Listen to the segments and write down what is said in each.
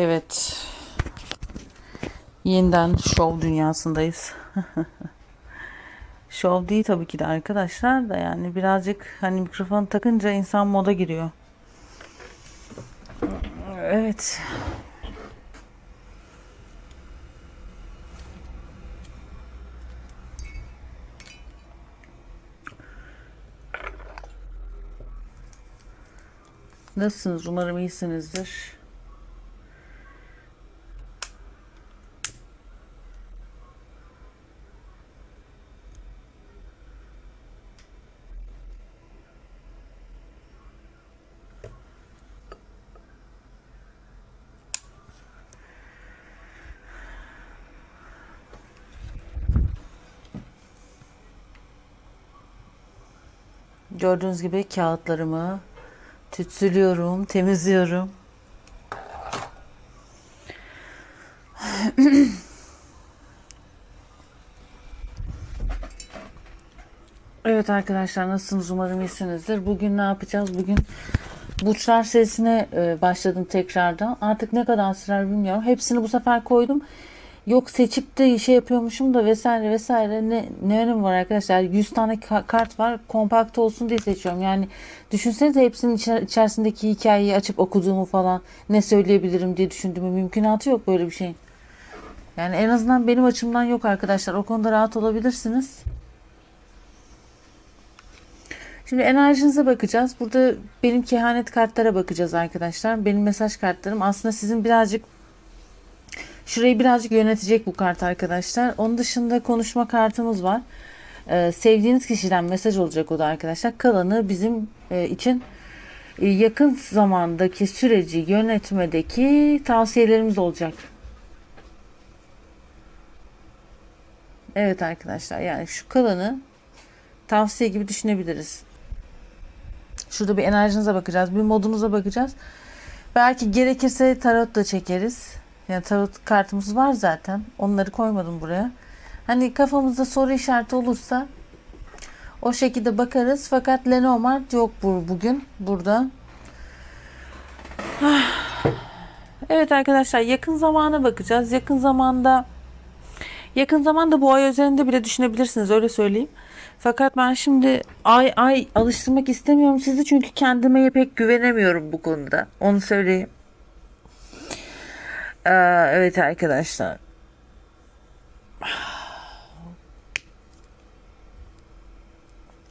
Evet. Yeniden şov dünyasındayız. şov değil tabii ki de arkadaşlar da yani birazcık hani mikrofon takınca insan moda giriyor. Evet. Nasılsınız? Umarım iyisinizdir. Gördüğünüz gibi kağıtlarımı tütsülüyorum, temizliyorum. Evet arkadaşlar nasılsınız? Umarım iyisinizdir. Bugün ne yapacağız? Bugün burçlar serisine e, başladım tekrardan. Artık ne kadar sürer bilmiyorum. Hepsini bu sefer koydum. Yok seçip de şey yapıyormuşum da vesaire vesaire. Ne, ne önemi var arkadaşlar? 100 tane ka- kart var kompakt olsun diye seçiyorum. Yani düşünsenize hepsinin içer- içerisindeki hikayeyi açıp okuduğumu falan ne söyleyebilirim diye düşündüğümü mümkünatı yok böyle bir şeyin. Yani en azından benim açımdan yok arkadaşlar. O konuda rahat olabilirsiniz. Şimdi enerjinize bakacağız. Burada benim kehanet kartlara bakacağız arkadaşlar. Benim mesaj kartlarım. Aslında sizin birazcık Şurayı birazcık yönetecek bu kart arkadaşlar. Onun dışında konuşma kartımız var. Ee, sevdiğiniz kişiden mesaj olacak o da arkadaşlar. Kalanı bizim e, için e, yakın zamandaki süreci yönetmedeki tavsiyelerimiz olacak. Evet arkadaşlar yani şu kalanı tavsiye gibi düşünebiliriz. Şurada bir enerjinize bakacağız. Bir modunuza bakacağız. Belki gerekirse tarot da çekeriz. Yani tarot kartımız var zaten. Onları koymadım buraya. Hani kafamızda soru işareti olursa o şekilde bakarız. Fakat Lenormand yok bu bugün burada. Evet arkadaşlar yakın zamana bakacağız. Yakın zamanda yakın zamanda bu ay üzerinde bile düşünebilirsiniz öyle söyleyeyim. Fakat ben şimdi ay ay alıştırmak istemiyorum sizi çünkü kendime pek güvenemiyorum bu konuda. Onu söyleyeyim. Ee, evet arkadaşlar.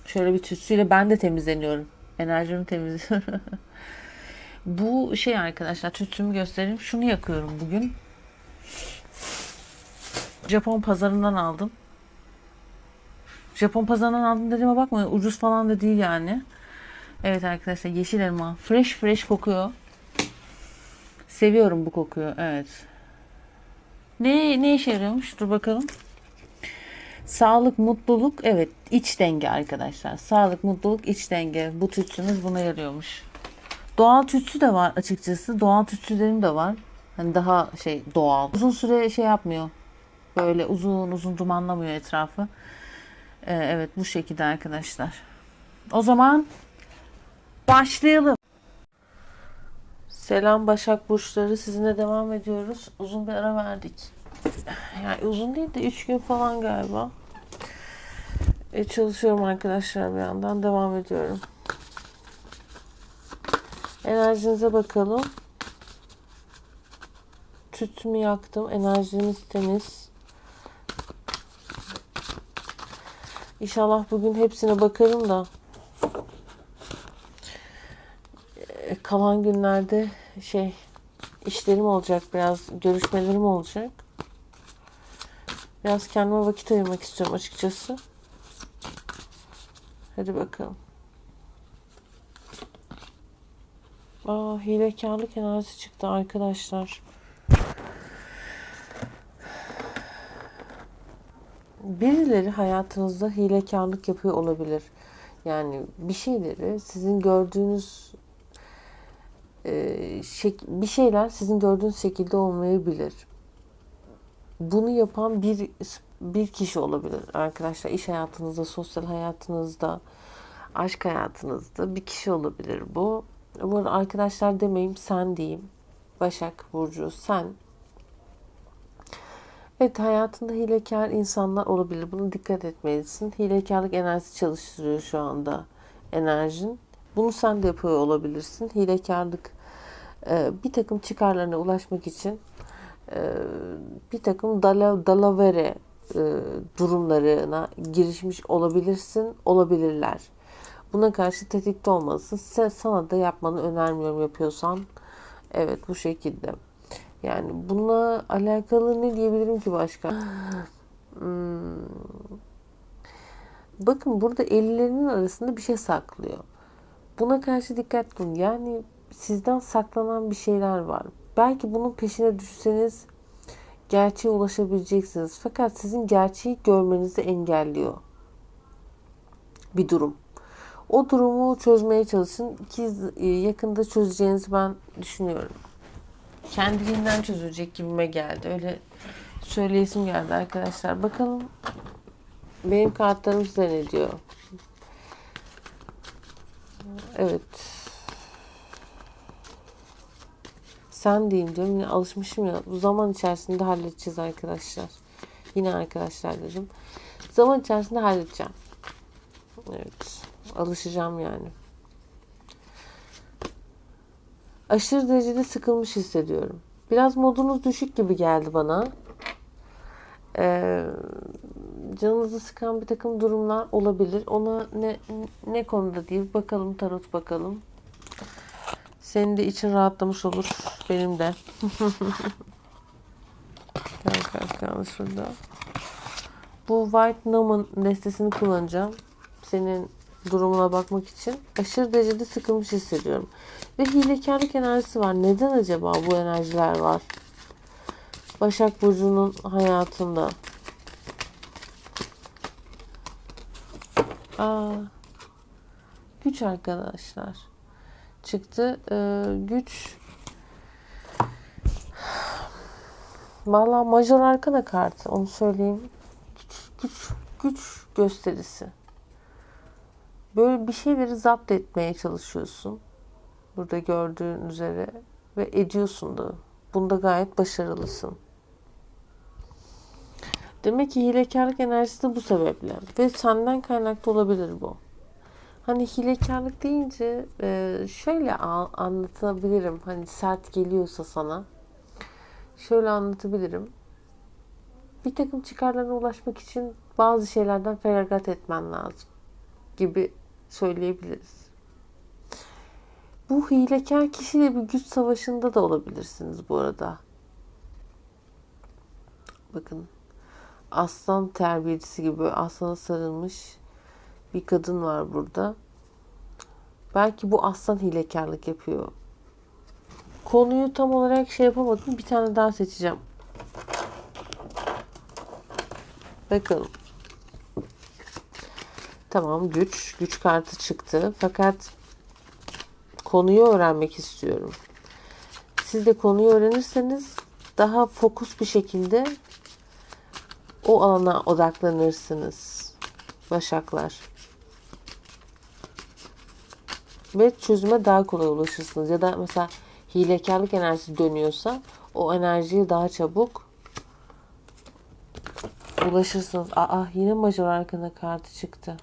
Şöyle bir tütsüyle ben de temizleniyorum. Enerjimi temizliyorum. Bu şey arkadaşlar tütsümü göstereyim. Şunu yakıyorum bugün. Japon pazarından aldım. Japon pazarından aldım dediğime bakmayın. Ucuz falan da değil yani. Evet arkadaşlar yeşil elma. Fresh fresh kokuyor. Seviyorum bu kokuyu. Evet. Ne ne işe yarıyormuş? Dur bakalım. Sağlık, mutluluk, evet iç denge arkadaşlar. Sağlık, mutluluk, iç denge. Bu tütsümüz buna yarıyormuş. Doğal tütsü de var açıkçası. Doğal tütsülerim de var. Hani daha şey doğal. Uzun süre şey yapmıyor. Böyle uzun uzun dumanlamıyor etrafı. Ee, evet bu şekilde arkadaşlar. O zaman başlayalım. Selam Başak Burçları sizinle devam ediyoruz. Uzun bir ara verdik. Yani uzun değil de 3 gün falan galiba. E, çalışıyorum arkadaşlar bir yandan devam ediyorum. Enerjinize bakalım. Tütümü yaktım. Enerjiniz temiz. İnşallah bugün hepsine bakarım da e, kalan günlerde şey işlerim olacak biraz görüşmelerim olacak. Biraz kendime vakit ayırmak istiyorum açıkçası. Hadi bakalım. Aa, hilekarlık enerjisi çıktı arkadaşlar. Birileri hayatınızda hilekarlık yapıyor olabilir. Yani bir şeyleri sizin gördüğünüz bir şeyler sizin gördüğünüz şekilde olmayabilir. Bunu yapan bir bir kişi olabilir arkadaşlar. İş hayatınızda, sosyal hayatınızda, aşk hayatınızda bir kişi olabilir bu. Bu arada arkadaşlar demeyeyim sen diyeyim. Başak Burcu sen Evet hayatında hilekar insanlar olabilir. Buna dikkat etmelisin. Hilekarlık enerjisi çalıştırıyor şu anda enerjin. Bunu sen de yapıyor olabilirsin. Hilekarlık e, bir takım çıkarlarına ulaşmak için e, bir takım dala, dalavere e, durumlarına girişmiş olabilirsin, olabilirler. Buna karşı tetikte olmalısın. Sen, sana da yapmanı önermiyorum yapıyorsan. Evet bu şekilde. Yani bununla alakalı ne diyebilirim ki başka? Hmm. Bakın burada ellerinin arasında bir şey saklıyor. Buna karşı dikkat edin. Yani sizden saklanan bir şeyler var. Belki bunun peşine düşseniz gerçeğe ulaşabileceksiniz. Fakat sizin gerçeği görmenizi engelliyor. Bir durum. O durumu çözmeye çalışın ki yakında çözeceğinizi ben düşünüyorum kendiliğinden çözülecek gibime geldi. Öyle söyleyesim geldi arkadaşlar. Bakalım benim kartlarım size ne diyor? Evet. Sen deyince yine alışmışım ya. Bu zaman içerisinde halledeceğiz arkadaşlar. Yine arkadaşlar dedim. Zaman içerisinde halledeceğim. Evet. Alışacağım yani aşırı derecede sıkılmış hissediyorum. Biraz modunuz düşük gibi geldi bana. Ee, canınızı sıkan bir takım durumlar olabilir. Ona ne ne konuda değil. Bakalım tarot bakalım. Senin de için rahatlamış olur. Benim de. Kalk kalk şurada. Bu White Noman destesini kullanacağım. Senin durumuna bakmak için aşırı derecede sıkılmış hissediyorum. Ve hilekarlık enerjisi var. Neden acaba bu enerjiler var? Başak Burcu'nun hayatında. Aa, güç arkadaşlar. Çıktı. Ee, güç Valla major arkada kartı. Onu söyleyeyim. Güç, güç, güç gösterisi. Böyle bir şeyleri zapt etmeye çalışıyorsun. Burada gördüğün üzere ve ediyorsun da. Bunda gayet başarılısın. Demek ki hilekarlık enerjisi de bu sebeple. Ve senden kaynaklı olabilir bu. Hani hilekarlık deyince e, şöyle anlatabilirim. Hani sert geliyorsa sana. Şöyle anlatabilirim. Bir takım çıkarlarına ulaşmak için bazı şeylerden feragat etmen lazım. Gibi söyleyebiliriz. Bu hilekar kişiyle bir güç savaşında da olabilirsiniz bu arada. Bakın aslan terbiyecisi gibi aslana sarılmış bir kadın var burada. Belki bu aslan hilekarlık yapıyor. Konuyu tam olarak şey yapamadım. Bir tane daha seçeceğim. Bakalım. Tamam güç. Güç kartı çıktı. Fakat konuyu öğrenmek istiyorum. Siz de konuyu öğrenirseniz daha fokus bir şekilde o alana odaklanırsınız. Başaklar. Ve çözüme daha kolay ulaşırsınız. Ya da mesela hilekarlık enerjisi dönüyorsa o enerjiyi daha çabuk ulaşırsınız. Aa yine major arkana kartı çıktı.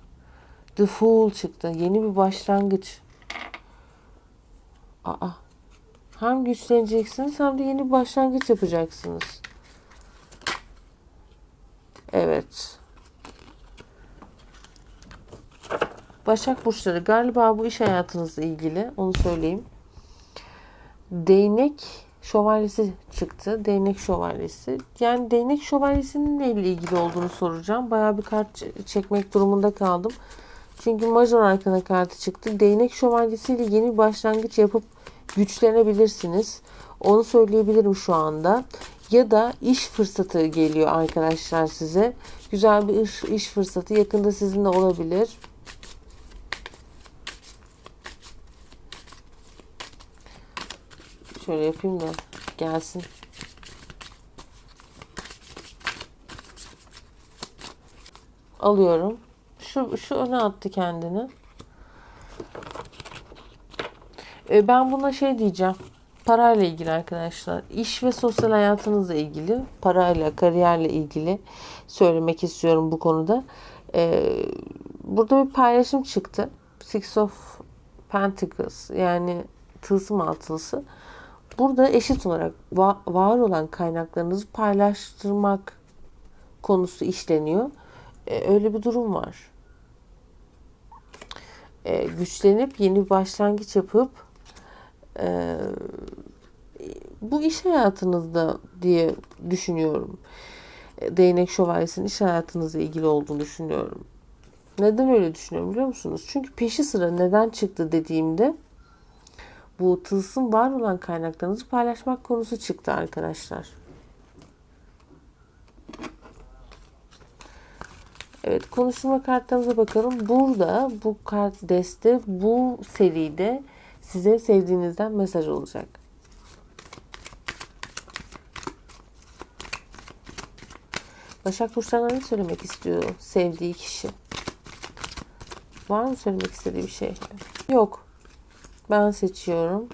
The Fool çıktı. Yeni bir başlangıç. Aa. Hem güçleneceksiniz hem de yeni bir başlangıç yapacaksınız. Evet. Başak Burçları galiba bu iş hayatınızla ilgili onu söyleyeyim. Değnek şövalyesi çıktı. Değnek şövalyesi. Yani değnek şövalyesinin neyle ilgili olduğunu soracağım. Bayağı bir kart çekmek durumunda kaldım. Çünkü major arkana kartı çıktı. Değnek şövalyesiyle yeni bir başlangıç yapıp güçlenebilirsiniz. Onu söyleyebilirim şu anda. Ya da iş fırsatı geliyor arkadaşlar size. Güzel bir iş, iş fırsatı yakında sizinle olabilir. Şöyle yapayım da gelsin. Alıyorum. Şu, şu öne attı kendini. E, ben buna şey diyeceğim. parayla ilgili arkadaşlar. İş ve sosyal hayatınızla ilgili, parayla, kariyerle ilgili söylemek istiyorum bu konuda. Ee, burada bir paylaşım çıktı. Six of Pentacles yani tılsım altılısı. Burada eşit olarak va- var olan kaynaklarınızı paylaştırmak konusu işleniyor. Ee, öyle bir durum var. Ee, güçlenip yeni bir başlangıç yapıp e, bu iş hayatınızda diye düşünüyorum. E, Değnek şövalyesinin iş hayatınızla ilgili olduğunu düşünüyorum. Neden öyle düşünüyorum biliyor musunuz? Çünkü peşi sıra neden çıktı dediğimde bu tılsım var olan kaynaklarınızı paylaşmak konusu çıktı arkadaşlar. Evet konuşma kartlarımıza bakalım. Burada bu kart deste bu seride size sevdiğinizden mesaj olacak. Başak Burçlarına ne söylemek istiyor sevdiği kişi? Var mı söylemek istediği bir şey? Yok. Ben seçiyorum.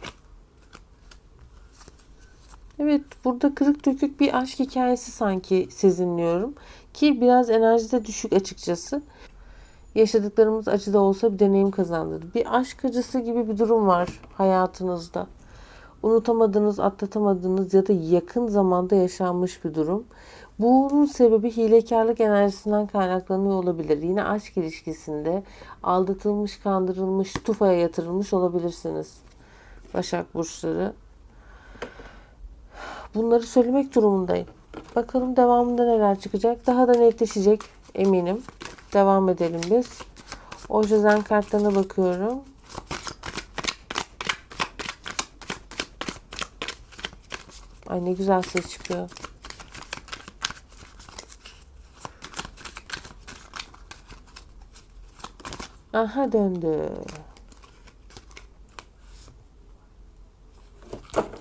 Evet burada kırık dökük bir aşk hikayesi sanki sezinliyorum. Ki biraz enerjide düşük açıkçası. Yaşadıklarımız acı da olsa bir deneyim kazandırdı. Bir aşk acısı gibi bir durum var hayatınızda. Unutamadığınız, atlatamadığınız ya da yakın zamanda yaşanmış bir durum. Bunun sebebi hilekarlık enerjisinden kaynaklanıyor olabilir. Yine aşk ilişkisinde aldatılmış, kandırılmış, tufaya yatırılmış olabilirsiniz. Başak Burçları. Bunları söylemek durumundayım. Bakalım devamında neler çıkacak. Daha da netleşecek eminim. Devam edelim biz. Ojezen kartlarına bakıyorum. Ay ne güzel ses çıkıyor. Aha döndü.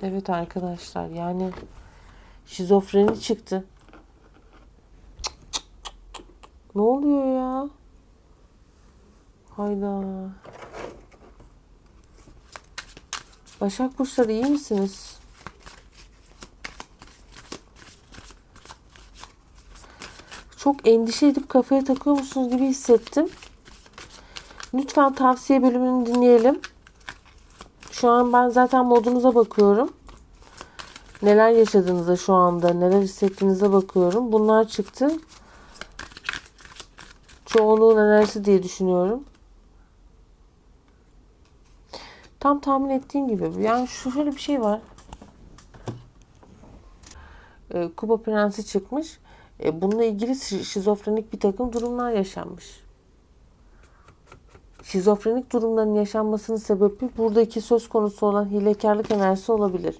Evet arkadaşlar yani şizofreni çıktı. Ne oluyor ya? Hayda. Başak Burçları iyi misiniz? Çok endişe edip kafaya takıyormuşsunuz gibi hissettim. Lütfen tavsiye bölümünü dinleyelim. Şu an ben zaten modunuza bakıyorum. Neler yaşadığınıza şu anda, neler hissettiğinize bakıyorum. Bunlar çıktı. Çoğunluğun enerjisi diye düşünüyorum. Tam tahmin ettiğim gibi. Yani şöyle bir şey var. Ee, Kupa Prensi çıkmış. Ee, bununla ilgili şi- şizofrenik bir takım durumlar yaşanmış. Şizofrenik durumların yaşanmasının sebebi buradaki söz konusu olan hilekarlık enerjisi olabilir.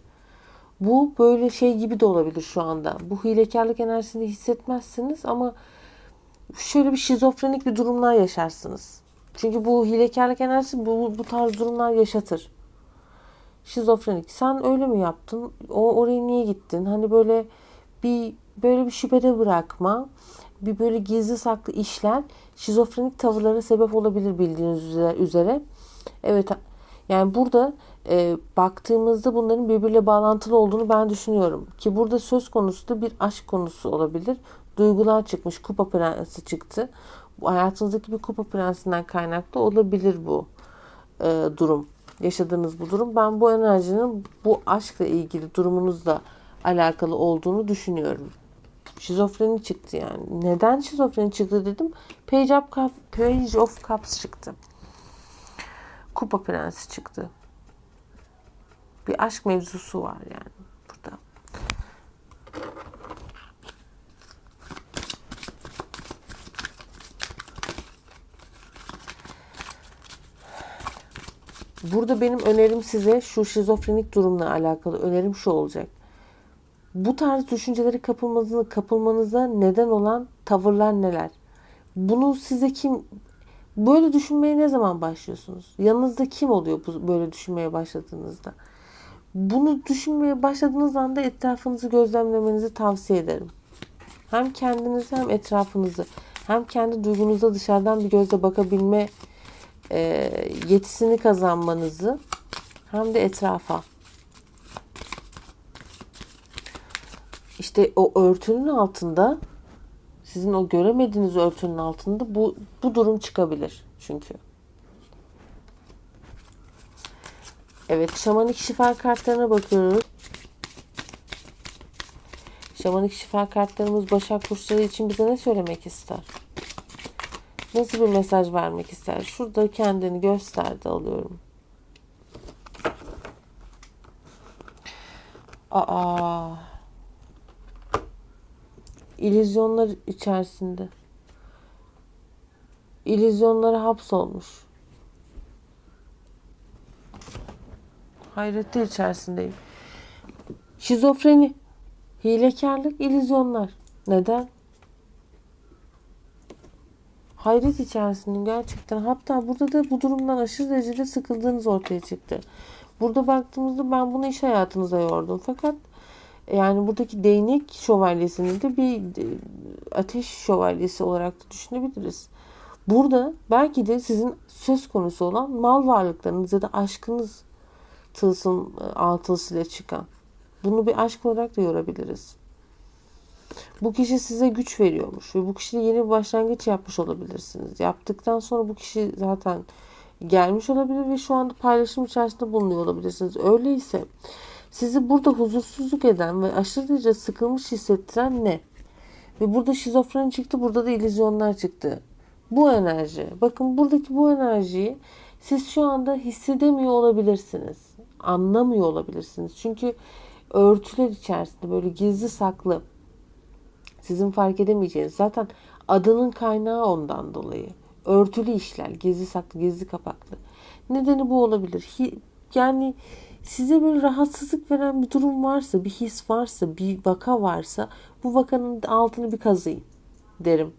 Bu böyle şey gibi de olabilir şu anda. Bu hilekarlık enerjisini hissetmezsiniz ama şöyle bir şizofrenik bir durumlar yaşarsınız. Çünkü bu hilekarlık enerjisi bu, bu tarz durumlar yaşatır. Şizofrenik. Sen öyle mi yaptın? O oraya niye gittin? Hani böyle bir böyle bir şüphede bırakma. Bir böyle gizli saklı işler şizofrenik tavırlara sebep olabilir bildiğiniz üze- üzere. Evet yani burada e, baktığımızda bunların birbiriyle bağlantılı olduğunu ben düşünüyorum. Ki burada söz konusu da bir aşk konusu olabilir. Duygular çıkmış. Kupa prensi çıktı. Bu hayatınızdaki bir kupa prensinden kaynaklı olabilir bu e, durum. Yaşadığınız bu durum. Ben bu enerjinin bu aşkla ilgili durumunuzla alakalı olduğunu düşünüyorum. Şizofreni çıktı yani. Neden şizofreni çıktı dedim. Page of, Page of Cups çıktı. Kupa Prensi çıktı. Bir aşk mevzusu var yani burada. Burada benim önerim size şu şizofrenik durumla alakalı önerim şu olacak. Bu tarz düşünceleri kapılmanıza, kapılmanıza neden olan tavırlar neler? Bunu size kim böyle düşünmeye ne zaman başlıyorsunuz? Yanınızda kim oluyor bu böyle düşünmeye başladığınızda? Bunu düşünmeye başladığınız anda etrafınızı gözlemlemenizi tavsiye ederim. Hem kendinizi hem etrafınızı hem kendi duygunuza dışarıdan bir gözle bakabilme e, yetisini kazanmanızı hem de etrafa işte o örtünün altında sizin o göremediğiniz örtünün altında bu bu durum çıkabilir çünkü. Evet, şamanik şifa kartlarına bakıyoruz. Şamanik şifa kartlarımız Başak Burçları için bize ne söylemek ister? Nasıl bir mesaj vermek ister? Şurada kendini gösterdi alıyorum. Aa. İllüzyonlar içerisinde. İllüzyonlara hapsolmuş. Hayreti içerisindeyim. Şizofreni, hilekarlık, illüzyonlar. Neden? Hayret içerisindeyim gerçekten. Hatta burada da bu durumdan aşırı derecede sıkıldığınız ortaya çıktı. Burada baktığımızda ben bunu iş hayatınıza yordum. Fakat yani buradaki değnek şövalyesini de bir e, ateş şövalyesi olarak da düşünebiliriz. Burada belki de sizin söz konusu olan mal varlıklarınız ya da aşkınız tılsım e, altısıyla çıkan. Bunu bir aşk olarak da yorabiliriz. Bu kişi size güç veriyormuş ve bu kişiyle yeni bir başlangıç yapmış olabilirsiniz. Yaptıktan sonra bu kişi zaten gelmiş olabilir ve şu anda paylaşım içerisinde bulunuyor olabilirsiniz. Öyleyse sizi burada huzursuzluk eden ve aşırı derece sıkılmış hissettiren ne? Ve burada şizofren çıktı, burada da illüzyonlar çıktı. Bu enerji, bakın buradaki bu enerjiyi siz şu anda hissedemiyor olabilirsiniz. Anlamıyor olabilirsiniz. Çünkü örtüler içerisinde böyle gizli saklı sizin fark edemeyeceğiniz zaten adının kaynağı ondan dolayı. Örtülü işler, gizli saklı, gizli kapaklı. Nedeni bu olabilir. Yani size bir rahatsızlık veren bir durum varsa, bir his varsa, bir vaka varsa bu vakanın altını bir kazıyın derim.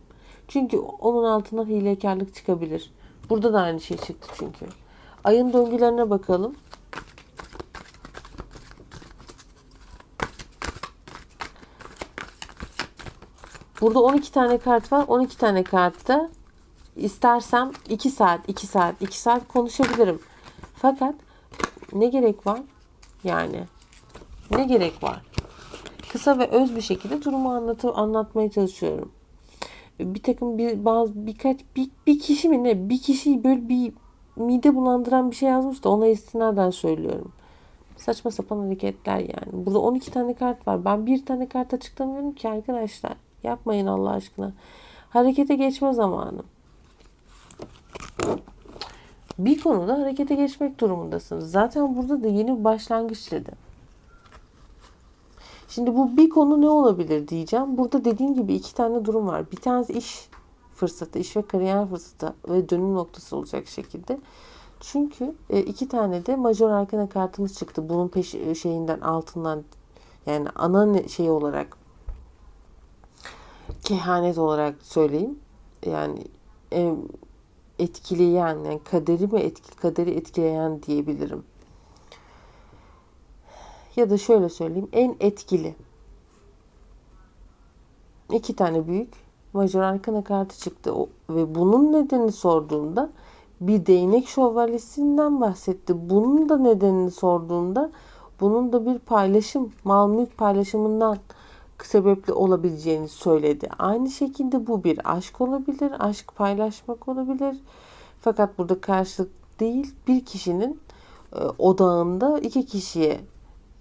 Çünkü onun altından hilekarlık çıkabilir. Burada da aynı şey çıktı çünkü. Ayın döngülerine bakalım. Burada 12 tane kart var. 12 tane kartta istersem 2 saat, 2 saat, 2 saat konuşabilirim. Fakat ne gerek var? Yani ne gerek var? Kısa ve öz bir şekilde durumu anlatı, anlatmaya çalışıyorum. Bir takım bir bazı birkaç bir, bir kişi mi ne? Bir kişiyi böyle bir mide bulandıran bir şey yazmış da ona istinaden söylüyorum. Saçma sapan hareketler yani. Burada 12 tane kart var. Ben bir tane kart açıklamıyorum ki arkadaşlar. Yapmayın Allah aşkına. Harekete geçme zamanı. Bir konuda harekete geçmek durumundasınız. Zaten burada da yeni bir başlangıç dedi. Şimdi bu bir konu ne olabilir diyeceğim. Burada dediğim gibi iki tane durum var. Bir tanesi iş fırsatı, iş ve kariyer fırsatı ve dönüm noktası olacak şekilde. Çünkü e, iki tane de major arkana kartımız çıktı. Bunun peş e, şeyinden altından yani ana şey olarak kehanet olarak söyleyeyim. Yani etkileyen yani kaderi mi etki kaderi etkileyen diyebilirim. Ya da şöyle söyleyeyim en etkili. İki tane büyük major arkana kartı çıktı o, ve bunun nedenini sorduğunda bir değnek şövalyesinden bahsetti. Bunun da nedenini sorduğunda bunun da bir paylaşım, mal mülk paylaşımından sebeple olabileceğini söyledi. Aynı şekilde bu bir aşk olabilir, aşk paylaşmak olabilir. Fakat burada karşılık değil, bir kişinin e, odağında iki kişiye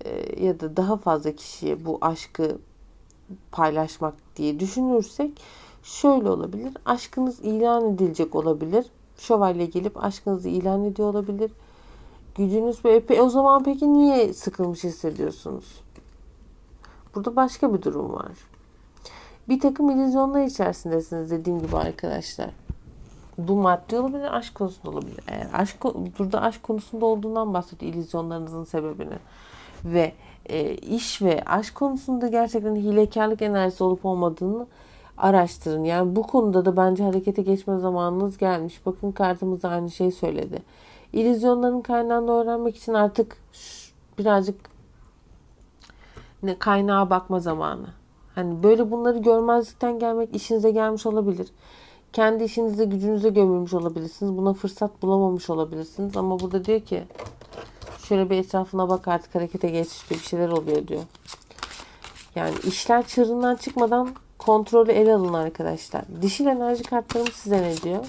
e, ya da daha fazla kişiye bu aşkı paylaşmak diye düşünürsek şöyle olabilir. Aşkınız ilan edilecek olabilir. Şövalye gelip aşkınızı ilan ediyor olabilir. Gücünüz ve e, o zaman peki niye sıkılmış hissediyorsunuz? Burada başka bir durum var. Bir takım illüzyonlar içerisindesiniz dediğim gibi arkadaşlar. Bu maddi olabilir, aşk konusunda olabilir. Eğer aşk burada aşk konusunda olduğundan bahsediyor illüzyonlarınızın sebebini. Ve e, iş ve aşk konusunda gerçekten hilekarlık enerjisi olup olmadığını araştırın. Yani bu konuda da bence harekete geçme zamanınız gelmiş. Bakın kartımız aynı şeyi söyledi. İllüzyonların kaynağını öğrenmek için artık birazcık ne kaynağa bakma zamanı. Hani böyle bunları görmezlikten gelmek işinize gelmiş olabilir. Kendi işinizde gücünüze gömülmüş olabilirsiniz. Buna fırsat bulamamış olabilirsiniz. Ama burada diyor ki şöyle bir etrafına bak artık harekete geç bir şeyler oluyor diyor. Yani işler çığırından çıkmadan kontrolü ele alın arkadaşlar. Dişil enerji kartlarımız size ne diyor?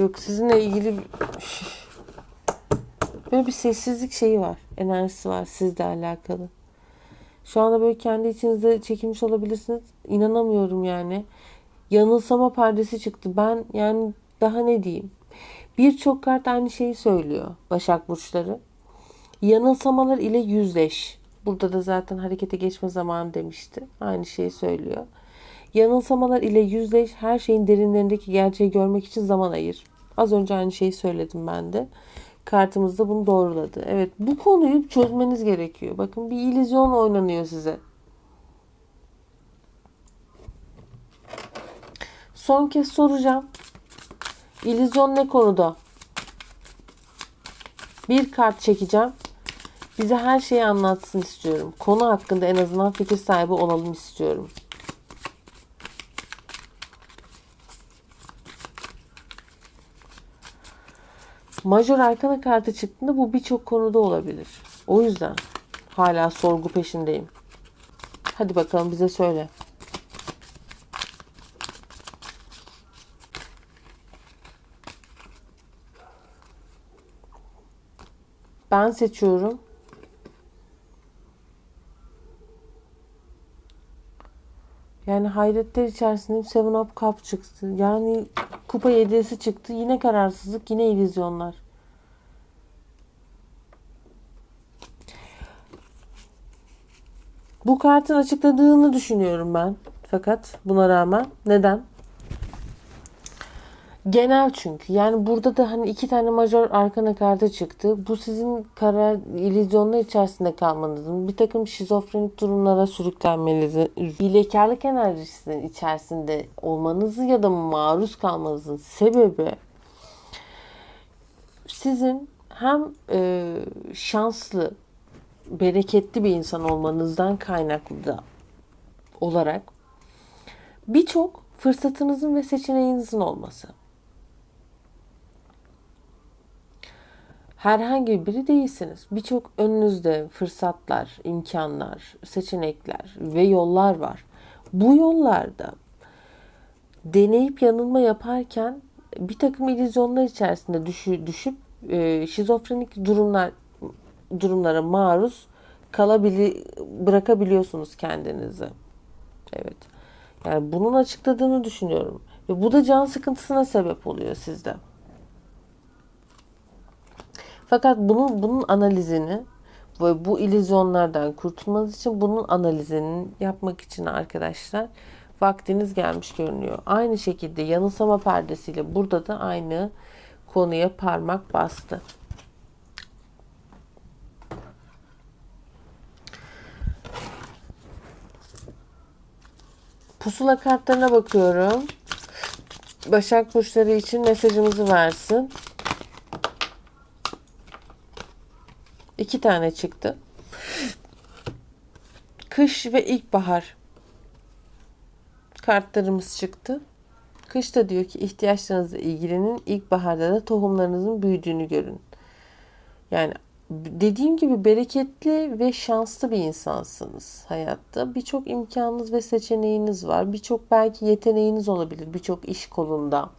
Yok sizinle ilgili böyle bir sessizlik şeyi var. Enerjisi var sizle alakalı. Şu anda böyle kendi içinizde çekilmiş olabilirsiniz. İnanamıyorum yani. Yanılsama perdesi çıktı. Ben yani daha ne diyeyim. Birçok kart aynı şeyi söylüyor. Başak Burçları. Yanılsamalar ile yüzleş. Burada da zaten harekete geçme zamanı demişti. Aynı şeyi söylüyor. Yanılsamalar ile yüzleş. Her şeyin derinlerindeki gerçeği görmek için zaman ayır. Az önce aynı şeyi söyledim ben de. Kartımız da bunu doğruladı. Evet bu konuyu çözmeniz gerekiyor. Bakın bir illüzyon oynanıyor size. Son kez soracağım. İllüzyon ne konuda? Bir kart çekeceğim. Bize her şeyi anlatsın istiyorum. Konu hakkında en azından fikir sahibi olalım istiyorum. Major arkana kartı çıktığında bu birçok konuda olabilir. O yüzden hala sorgu peşindeyim. Hadi bakalım bize söyle. Ben seçiyorum. Yani hayretler içerisindeyim. Seven Up Cup çıktı. Yani kupa hediyesi çıktı. Yine kararsızlık, yine illüzyonlar. Bu kartın açıkladığını düşünüyorum ben. Fakat buna rağmen neden? Genel çünkü. Yani burada da hani iki tane major arkana kartı çıktı. Bu sizin karar illüzyonlar içerisinde kalmanızın, bir takım şizofrenik durumlara sürüklenmenizi, hilekarlık enerjisinin içerisinde olmanızı ya da maruz kalmanızın sebebi sizin hem e, şanslı, bereketli bir insan olmanızdan kaynaklı da olarak birçok fırsatınızın ve seçeneğinizin olması. Herhangi biri değilsiniz. Birçok önünüzde fırsatlar, imkanlar, seçenekler ve yollar var. Bu yollarda deneyip yanılma yaparken bir takım illüzyonlar içerisinde düşü, düşüp e, şizofrenik durumlar durumlara maruz kalabili bırakabiliyorsunuz kendinizi. Evet. Yani bunun açıkladığını düşünüyorum. Ve bu da can sıkıntısına sebep oluyor sizde. Fakat bunun bunun analizini ve bu illüzyonlardan kurtulmanız için bunun analizini yapmak için arkadaşlar vaktiniz gelmiş görünüyor. Aynı şekilde yanılsama perdesiyle burada da aynı konuya parmak bastı. Pusula kartlarına bakıyorum. Başak burçları için mesajımızı versin. İki tane çıktı. Kış ve ilkbahar kartlarımız çıktı. Kışta diyor ki ihtiyaçlarınızla ilgilenin. İlkbaharda da tohumlarınızın büyüdüğünü görün. Yani dediğim gibi bereketli ve şanslı bir insansınız hayatta. Birçok imkanınız ve seçeneğiniz var. Birçok belki yeteneğiniz olabilir. Birçok iş kolunda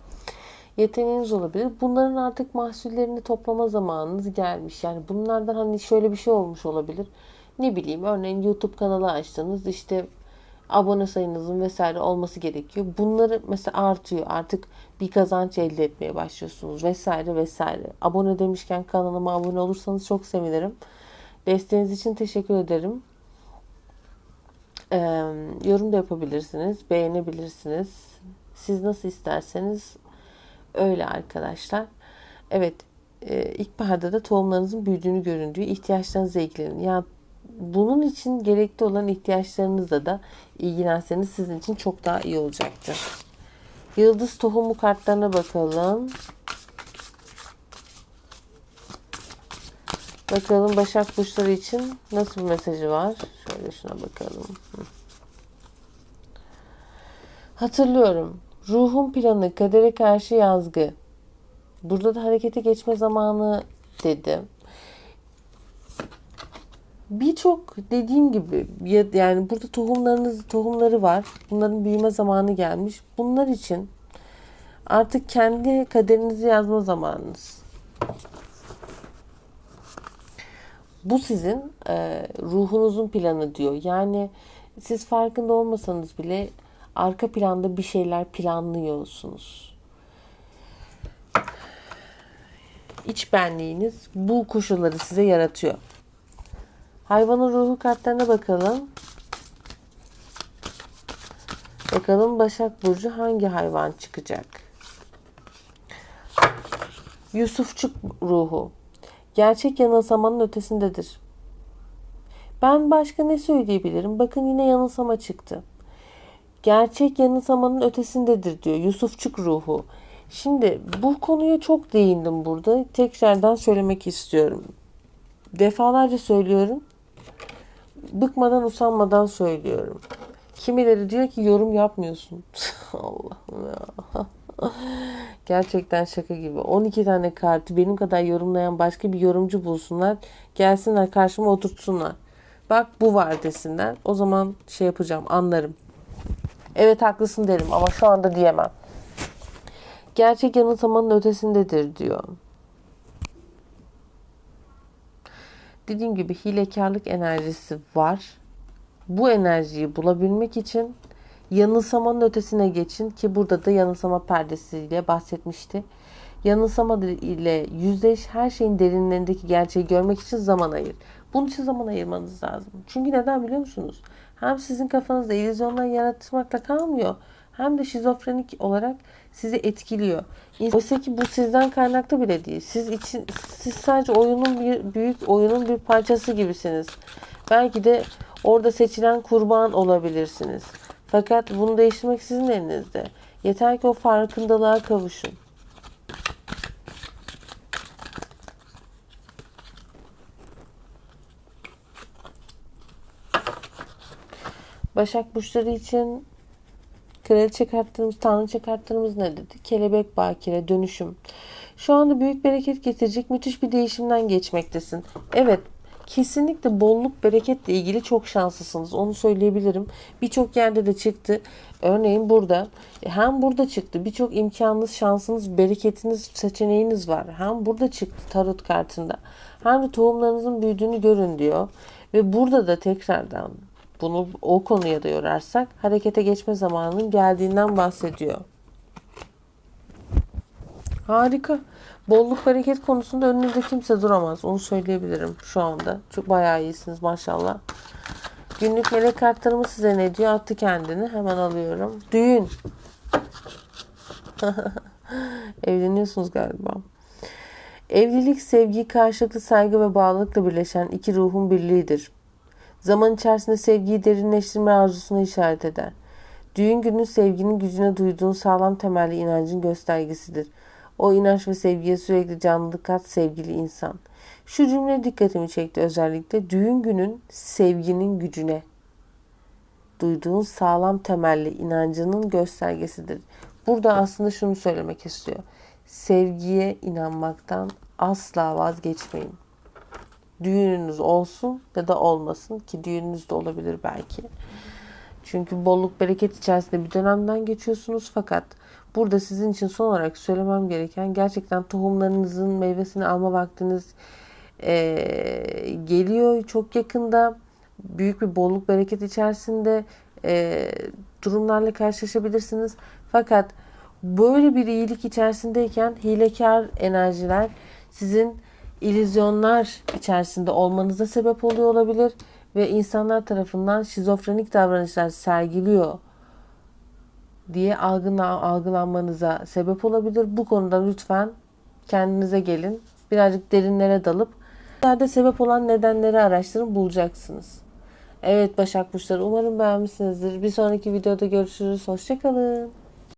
yeteneğiniz olabilir. Bunların artık mahsullerini toplama zamanınız gelmiş. Yani bunlardan hani şöyle bir şey olmuş olabilir. Ne bileyim örneğin YouTube kanalı açtınız. işte abone sayınızın vesaire olması gerekiyor. Bunları mesela artıyor. Artık bir kazanç elde etmeye başlıyorsunuz vesaire vesaire. Abone demişken kanalıma abone olursanız çok sevinirim. Desteğiniz için teşekkür ederim. Ee, yorum da yapabilirsiniz. Beğenebilirsiniz. Siz nasıl isterseniz öyle arkadaşlar. Evet e, ilkbaharda da tohumlarınızın büyüdüğünü göründüğü ihtiyaçlarınızla ilgilenin. Yani bunun için gerekli olan ihtiyaçlarınızla da ilgilenseniz sizin için çok daha iyi olacaktır. Yıldız tohumu kartlarına bakalım. Bakalım Başak Burçları için nasıl bir mesajı var? Şöyle şuna bakalım. Hatırlıyorum. Ruhun planı, kadere karşı yazgı. Burada da harekete geçme zamanı dedi. Birçok dediğim gibi ya- yani burada tohumlarınız tohumları var. Bunların büyüme zamanı gelmiş. Bunlar için artık kendi kaderinizi yazma zamanınız. Bu sizin e, ruhunuzun planı diyor. Yani siz farkında olmasanız bile arka planda bir şeyler planlıyorsunuz. İç benliğiniz bu koşulları size yaratıyor. Hayvanın ruhu kartlarına bakalım. Bakalım Başak Burcu hangi hayvan çıkacak? Yusufçuk ruhu. Gerçek yanılsamanın ötesindedir. Ben başka ne söyleyebilirim? Bakın yine yanılsama çıktı. Gerçek yanılsamanın ötesindedir diyor Yusufçuk ruhu. Şimdi bu konuya çok değindim burada. Tekrardan söylemek istiyorum. Defalarca söylüyorum. Bıkmadan usanmadan söylüyorum. Kimileri diyor ki yorum yapmıyorsun. Allah'ım ya. Gerçekten şaka gibi. 12 tane kartı benim kadar yorumlayan başka bir yorumcu bulsunlar. Gelsinler karşıma oturtsunlar. Bak bu var desinler. O zaman şey yapacağım anlarım. Evet haklısın derim ama şu anda diyemem. Gerçek yanılsamanın ötesindedir diyor. Dediğim gibi hilekarlık enerjisi var. Bu enerjiyi bulabilmek için yanılsamanın ötesine geçin ki burada da yanılsama perdesiyle bahsetmişti. Yanılsama ile yüzleş her şeyin derinlerindeki gerçeği görmek için zaman ayır. Bunun için zaman ayırmanız lazım. Çünkü neden biliyor musunuz? Hem sizin kafanızda illüzyonlar yaratmakla kalmıyor. Hem de şizofrenik olarak sizi etkiliyor. Oysa ki bu sizden kaynaklı bile değil. Siz için siz sadece oyunun bir büyük oyunun bir parçası gibisiniz. Belki de orada seçilen kurban olabilirsiniz. Fakat bunu değiştirmek sizin elinizde. Yeter ki o farkındalığa kavuşun. Başak burçları için kraliçe kartlarımız, tanrıça kartlarımız ne dedi? Kelebek bakire, dönüşüm. Şu anda büyük bereket getirecek müthiş bir değişimden geçmektesin. Evet, kesinlikle bolluk bereketle ilgili çok şanslısınız. Onu söyleyebilirim. Birçok yerde de çıktı. Örneğin burada. Hem burada çıktı. Birçok imkanınız, şansınız, bereketiniz, seçeneğiniz var. Hem burada çıktı tarot kartında. Hem de tohumlarınızın büyüdüğünü görün diyor. Ve burada da tekrardan bunu o konuya da yorarsak harekete geçme zamanının geldiğinden bahsediyor. Harika. Bolluk bereket konusunda önünüzde kimse duramaz. Onu söyleyebilirim şu anda. Çok bayağı iyisiniz maşallah. Günlük melek kartlarımı size ne diyor? Attı kendini. Hemen alıyorum. Düğün. Evleniyorsunuz galiba. Evlilik, sevgi, karşılıklı saygı ve bağlılıkla birleşen iki ruhun birliğidir. Zaman içerisinde sevgiyi derinleştirme arzusuna işaret eder. Düğün günü sevginin gücüne duyduğun sağlam temelli inancın göstergesidir. O inanç ve sevgiye sürekli canlılık kat sevgili insan. Şu cümle dikkatimi çekti özellikle. Düğün günün sevginin gücüne duyduğun sağlam temelli inancının göstergesidir. Burada aslında şunu söylemek istiyor. Sevgiye inanmaktan asla vazgeçmeyin. Düğününüz olsun ya da olmasın ki düğününüz de olabilir belki. Çünkü bolluk bereket içerisinde bir dönemden geçiyorsunuz fakat burada sizin için son olarak söylemem gereken gerçekten tohumlarınızın meyvesini alma vaktiniz eee, geliyor çok yakında. Büyük bir bolluk bereket içerisinde eee, durumlarla karşılaşabilirsiniz. Fakat böyle bir iyilik içerisindeyken hilekar enerjiler sizin illüzyonlar içerisinde olmanıza sebep oluyor olabilir ve insanlar tarafından şizofrenik davranışlar sergiliyor diye algılanmanıza sebep olabilir. Bu konuda lütfen kendinize gelin. Birazcık derinlere dalıp nerede sebep olan nedenleri araştırın bulacaksınız. Evet Başak Burçları umarım beğenmişsinizdir. Bir sonraki videoda görüşürüz. Hoşçakalın.